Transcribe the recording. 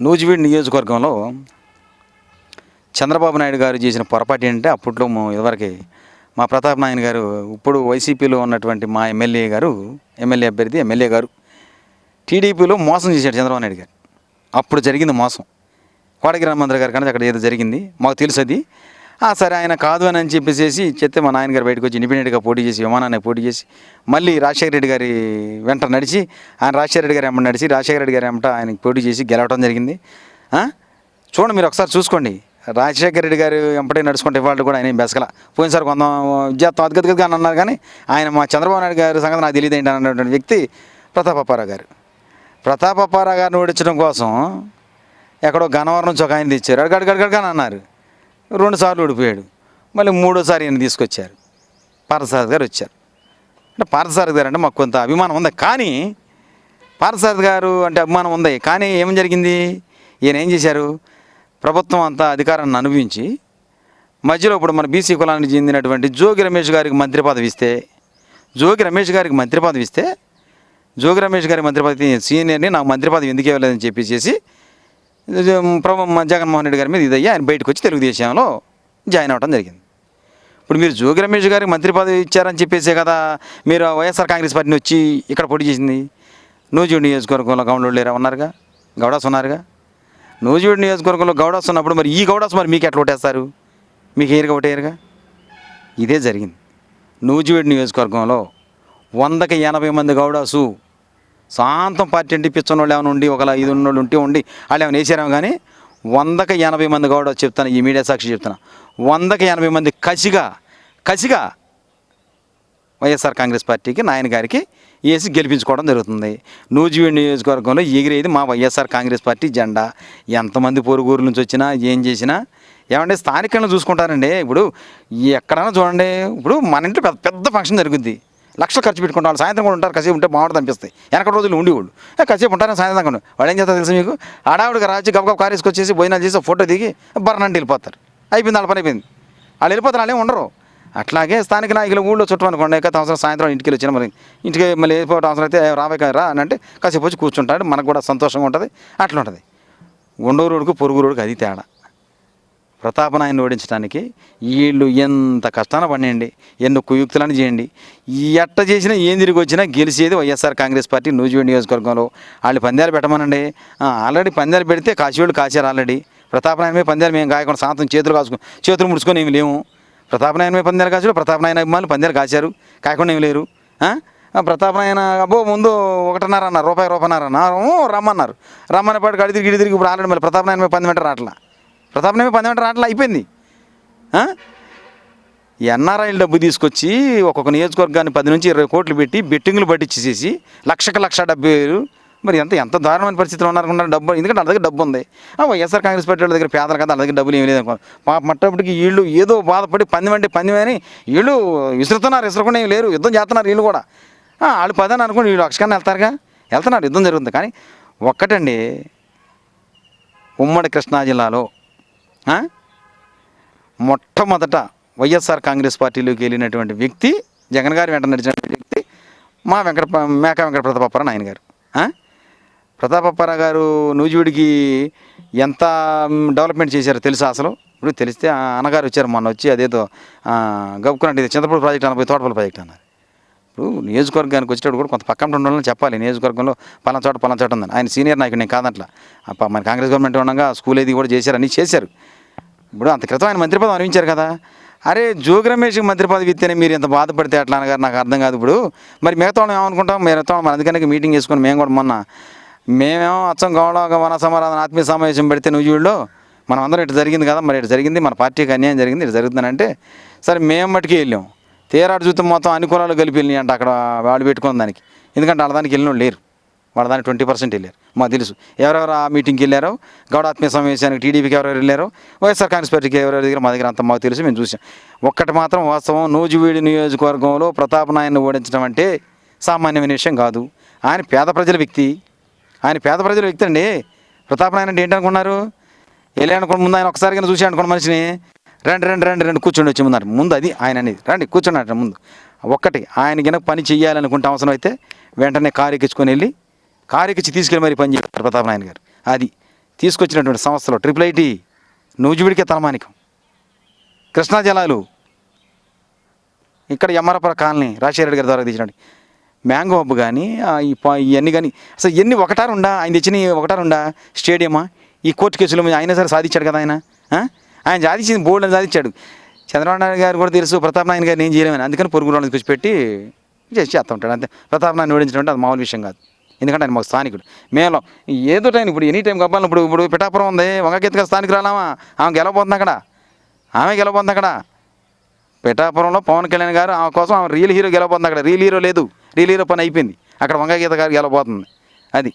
నూజివీడు నియోజకవర్గంలో చంద్రబాబు నాయుడు గారు చేసిన పొరపాటు ఏంటంటే అప్పట్లో ఇదివరకు మా ప్రతాప్ నాయన్ గారు ఇప్పుడు వైసీపీలో ఉన్నటువంటి మా ఎమ్మెల్యే గారు ఎమ్మెల్యే అభ్యర్థి ఎమ్మెల్యే గారు టీడీపీలో మోసం చేశాడు చంద్రబాబు నాయుడు గారు. అప్పుడు జరిగింది మోసం. కోడగిరి రామచంద్ర గారి కానీ అక్కడ ఏదో జరిగింది మాకు తెలుసు అది సరే ఆయన కాదు అని చెప్పేసి చెప్తే మా నాయనగారు బయటకు వచ్చి ఇండిపెండెంట్గా పోటీ చేసి విమానాన్ని పోటీ చేసి మళ్ళీ రాజశేఖర రెడ్డి గారి వెంట నడిచి ఆయన రాజశేఖర రెడ్డి గారి వెంట నడిచి రాజశేఖర రెడ్డి గారి వెంట ఆయన పోటీ చేసి గెలవడం జరిగింది. చూడండి మీరు ఒకసారి చూసుకోండి. రాజశేఖర రెడ్డి గారు వెంపటే నడుచుకుంటే ఇవాళ కూడా ఆయన బెసకల. పోయినసారి కొంత విద్యార్థం అద్గతిగా అని అన్నారు కానీ ఆయన మా చంద్రబాబు నాయుడు గారి సంగతి నాకు తెలియదు ఏంటి అన్నటువంటి వ్యక్తి ప్రతాపప్పారావు గారు. ప్రతాపప్పారావు గారిని ఓడించడం కోసం ఎక్కడో గన్నవరం నుంచి ఒక ఆయన తెచ్చారు. అడగడగడగడగా అన్నారు. రెండు సార్లు ఓడిపోయాడు. మళ్ళీ మూడోసారి ఈయన తీసుకొచ్చారు. పార్థసారథి గారు వచ్చారు. అంటే పార్థసారథి గారు అంటే మాకు కొంత అభిమానం ఉంది. కానీ పార్థసారథి గారు అంటే అభిమానం ఉంది. కానీ ఏం జరిగింది? ఈయన ఏం చేశారు? ప్రభుత్వం అంతా అధికారాన్ని అనుభవించి మధ్యలో ఇప్పుడు మన బీసీ కులానికి చెందినటువంటి జోగి రమేష్ గారికి మంత్రి పదవి ఇస్తే జోగి రమేష్ గారికి మంత్రి పదవి ఇస్తే జోగి రమేష్ గారి మంత్రి పదవి సీనియర్ని నాకు మంత్రి పదవి ఎందుకు ఇవ్వలేదని చెప్పేసి ప్రభు జగన్మోహన్ రెడ్డి గారి మీద ఇదయ్యి. ఆయన బయటకు వచ్చి తెలుగుదేశంలో జాయిన్ అవ్వడం జరిగింది. ఇప్పుడు మీరు జోగి రమేష్ గారికి మంత్రి పదవి ఇచ్చారని చెప్పేసే కదా మీరు వైఎస్ఆర్ కాంగ్రెస్ పార్టీని వచ్చి ఇక్కడ పోటీ చేసింది. నూజివీడు నియోజకవర్గంలో గౌండోళ్ళు లేరా ఉన్నారుగా? గౌడాస్ ఉన్నారుగా? నూజివీడు నియోజకవర్గంలో గౌడాస్ ఉన్నప్పుడు మరి ఈ గౌడాస్ మరి మీకు ఎట్లా ఓటేస్తారు? మీకు ఏరుగా ఓటేయరుగా? ఇదే జరిగింది. నూజివీడు నియోజకవర్గంలో వందకి ఎనభై మంది గౌడాసు శాంతం పార్టీ అంటే పిచ్చని వాళ్ళు ఏమైనా ఉండి ఒకలా ఐదు ఉన్నోళ్ళు ఉంటే ఉండి వాళ్ళు ఏమైనా వేసారేమో కానీ వందకి ఎనభై మంది కూడా చెప్తాను ఈ మీడియా సాక్షి చెప్తాను వందకి ఎనభై మంది కసిగా కసిగా వైఎస్ఆర్ కాంగ్రెస్ పార్టీకి నాయన గారికి వేసి గెలిపించుకోవడం జరుగుతుంది. నూజివీడు నియోజకవర్గంలో ఎగిరేది మా వైఎస్ఆర్ కాంగ్రెస్ పార్టీ జెండా. ఎంతమంది పొరుగురు నుంచి వచ్చినా ఏం చేసినా ఏమంటే స్థానికంగా చూసుకుంటారండి. ఇప్పుడు ఎక్కడైనా చూడండి ఇప్పుడు మన ఇంట్లో పెద్ద పెద్ద ఫంక్షన్ జరుగుద్ది. లక్షలు ఖర్చు పెట్టుకుంటాం వాళ్ళు సాయంత్రం కూడా ఉంటారు కసేపు ఉంటే బాగుంటుంది అనిపిస్తాయి వెనక రోజులు ఉండేవాళ్ళు. కసేపు ఉంటారని సాయంత్రం దాకా వాళ్ళు ఏం చేస్తారు తెలుసు మీకు? ఆడావిడికి రాజు గబగబ కారు వేసుకొచ్చేసి భోజనాలు చేసి ఫోటో దిగి బర్నండి వెళ్ళిపోతారు. అయిపోయింది వాళ్ళ పని అయిపోయింది. వాళ్ళు వెళ్ళిపోతారు వాళ్ళు ఉండరు. అట్లాగే స్థానిక నాయకులు ఊళ్ళో చుట్టూ అనుకోండి గత అవసరం సాయంత్రం ఇంటికి వచ్చిన మరి ఇంటికి మళ్ళీ వెళ్ళిపోవడం అవసరం అయితే రావే రా అని అంటే కాసేపు వచ్చి కూర్చుంటాడు. మనకు కూడా సంతోషంగా ఉంటుంది అట్లా ఉంటుంది ఉండూరుడికి పొరుగురుడికి అది తేడా. ప్రతాపనాయన్ని ఓడించడానికి వీళ్ళు ఎంత కష్టాన పడినండి ఎన్నో కుయుక్తులను చేయండి. ఎట్ట చేసినా ఏం తిరిగి వచ్చినా గెలిచేది వైఎస్ఆర్ కాంగ్రెస్ పార్టీ నూజివీడు నియోజకవర్గంలో. వాళ్ళు పందాలు పెట్టమనండి. ఆల్రెడీ పందాలు పెడితే కాశీవాళ్ళు కాశారు ఆల్రెడీ. ప్రతాపనాయన మీద పందాలు మేము కాయకుండా సాయంత్రం చేతులు కాసుకుని చేతులు ముడుచుకొని ఏమి లేము. ప్రతాపనాయన మీద పందాలు కాశారు ప్రతాపనాయన అభిమానులు పందాలు కాశారు కాయకుండా ఏమి లేరు. ప్రతాపనాయన అబ్బో ముందు ఒకటిన్నర అన్నారు రూపాయి రూపాయన్నర అన్నారు. రమ్మన్నారు. రమ్మని పాటు గడి తిరిగి తిరిగి ఇప్పుడు ఆల్రెడీ మళ్ళీ ప్రతాపనాయన మీద పంది వెంట రావట్లా ప్రతాపనమే మీద పంది రావట్లా అయిపోయింది. ఎన్ఆర్ఐలు డబ్బు తీసుకొచ్చి ఒక్కొక్క నియోజకవర్గాన్ని పది నుంచి ఇరవై కోట్లు పెట్టి బెట్టింగ్లు పట్టించేసేసి లక్షకు లక్ష డెబ్బై వేలు మరి ఎంత ఎంత దారుణమైన పరిస్థితిలో ఉన్నారనుకున్నారు డబ్బు? ఎందుకంటే వాళ్ళ దగ్గర డబ్బు ఉంది. వైఎస్ఆర్ కాంగ్రెస్ పార్టీ వాళ్ళ దగ్గర పేదలు కదా వాళ్ళ దగ్గర డబ్బులు ఏమి లేదు పాప మట్టప్పటికి వీళ్ళు ఏదో బాధపడి పందెం అంటే పందెం అని వీళ్ళు విసురుతున్నారు విసురకుండా ఏమి లేరు. యుద్ధం చేస్తున్నారు వీళ్ళు కూడా. వాళ్ళు పదని అనుకుని వీళ్ళు అక్షకాన్ని వెళ్తారుగా? వెళ్తున్నారు యుద్ధం జరుగుతుంది. కానీ ఒక్కటండి ఉమ్మడి కృష్ణా జిల్లాలో మొట్టమొదట వైఎస్ఆర్ కాంగ్రెస్ పార్టీలోకి వెళ్ళినటువంటి వ్యక్తి జగన్ గారి వెంట నడిచినటువంటి వ్యక్తి మా వెంకట మేక వెంకట ప్రతాపప్పారావు నాయన గారు. ఆ? గారు నూజివీడికి ఎంత డెవలప్మెంట్ చేశారో తెలుసా అసలు? ఇప్పుడు తెలిస్తే ఆ అన్నగారు వచ్చారు మొన్న వచ్చి అదేదో గబుకున్నట్టు చింతపూడి ప్రాజెక్ట్ అన్నపోయి తోటపల్లి ప్రాజెక్ట్ అన్నారు. ఇప్పుడు నియోజకవర్గానికి వచ్చేటప్పుడు కూడా కొంత పక్కన ఉండాలని చెప్పాలి. నియోజకవర్గంలో పలానా చోట పలానా చోట ఉందని. ఆయన సీనియర్ నాయకుడు నేను కాదంట్లా. అప్ప మన కాంగ్రెస్ గవర్నమెంట్ ఉండగా స్కూల్ ఏది కూడా చేశారు అన్నీ చేశారు. ఇప్పుడు అంత క్రితం ఆయన మంత్రి పదవి అనిపించారు కదా. అరే జోగి రమేష్కి మంత్రి పదవి ఇస్తేనే మీరు ఇంత బాధపడితే అట్లా అనగారు నాకు అర్థం కాదు ఇప్పుడు. మరి మిగతా వాళ్ళు ఏమనుకుంటాం? మిగతా మన అందుకనే మీటింగ్ చేసుకుని మేము కూడా మొన్న మేమేమో అచ్చం గౌడ వన సమారాధన ఆత్మీయ సమావేశం పెడితే నువ్వుళ్ళు మనం అందరం ఇటు జరిగింది కదా మరి ఇటు జరిగింది మన పార్టీకి అన్యాయం జరిగింది ఇటు జరుగుతుందంటే సరే మేము మట్టుకే వెళ్ళాం. తీరాడు చూస్తే మొత్తం అన్ని కులాలు కలిపి వెళ్ళినాయి అంట అక్కడ వాళ్ళు పెట్టుకున్న దానికి. ఎందుకంటే వాళ్ళ దానికి వెళ్ళిన వాళ్ళు లేరు. వాళ్ళ దానికి ట్వంటీ పర్సెంట్ వెళ్ళారు. మాకు తెలుసు. ఎవరెవరు ఆ మీటింగ్కి వెళ్ళారో గౌడాత్మీయ సమావేశానికి టీడీపీకి ఎవరెవరు వెళ్ళారో వైఎస్ఆర్ కాంగ్రెస్ పార్టీకి ఎవరెవరి దగ్గర మా దగ్గర అంత మాకు తెలుసు మేము చూసాం. ఒక్కటి మాత్రం వాస్తవం నూజువీడి నియోజకవర్గంలో ప్రతాప్ నాయన్ని ఓడించడం అంటే సామాన్యమైన విషయం కాదు. ఆయన పేద ప్రజల వ్యక్తి. ఆయన పేద ప్రజల వ్యక్తి అండి. ప్రతాప్ నాయన అంటే ఏంటనుకున్నారు? వెళ్ళి అనుకున్న ముందు ఆయన ఒకసారి చూసి అనుకున్న మనిషిని. రండి రండి రండి రండి కూర్చోండి వచ్చి ముందు ముందు అది ఆయన అనేది. రండి కూర్చోండి అంటారు ముందు. ఒక్కటి ఆయన కనుక పని చేయాలనుకుంటే అవసరం అయితే వెంటనే కారు ఎక్కించుకొని వెళ్ళి కారు ఎక్కించి తీసుకెళ్ళి మరి పని చేస్తారు ప్రతాప్ నాయన గారు. అది తీసుకొచ్చినటువంటి సంస్థలో ట్రిపుల్ ఐటీ నూజివిడికే తలమానికం. కృష్ణా జలాలు. ఇక్కడ ఎమ్మరపుర కాలనీ రాజశేఖర రెడ్డి గారి ద్వారా తీసినాడు మ్యాంగో హబ్ కానీ ఇవన్నీ కానీ అసలు ఎన్ని ఒకటారు ఉండా ఆయన తెచ్చిన ఒకటారు ఉండా స్టేడియమా? ఈ కోర్టు కేసులో మీద అయినా సరే సాధించాడు కదా ఆయన ఆయన సాధించింది బోల్డ్ అని సాధించాడు చంద్రబాబు నాయుడు గారు కూడా తెలుసు ప్రతాప్ నాయన్ గారు నేను చేయలేమని. అందుకని పొరుగు వాళ్ళని కూర్చోపెట్టి చేసి చేస్తూ ఉంటాడు. అంతే. ప్రతాప్ నాయన్ ఓడించడం అంటే అది మామూలు విషయం కాదు. ఎందుకంటే ఆయన మాకు స్థానికుడు. మేము ఏదో టైం ఇప్పుడు ఎనీ టైం కబ్బాలి ఇప్పుడు ఇప్పుడు పిఠాపురం ఉంది. వంగకెత్తుగా స్థానికు రాలామా? ఆమె గెలవబోతుంది అక్కడ. ఆమె గెలవబోతుంది అక్కడ. పిఠాపురంలో పవన్ కళ్యాణ్ గారు ఆమె కోసం ఆమె రియల్ హీరో గెలవబోతుంది అక్కడ. రియల్ హీరో లేదు. రియల్ హీరో పని అయిపోయింది. అక్కడ వంగగీత గారు గెలవబోతుంది. అది.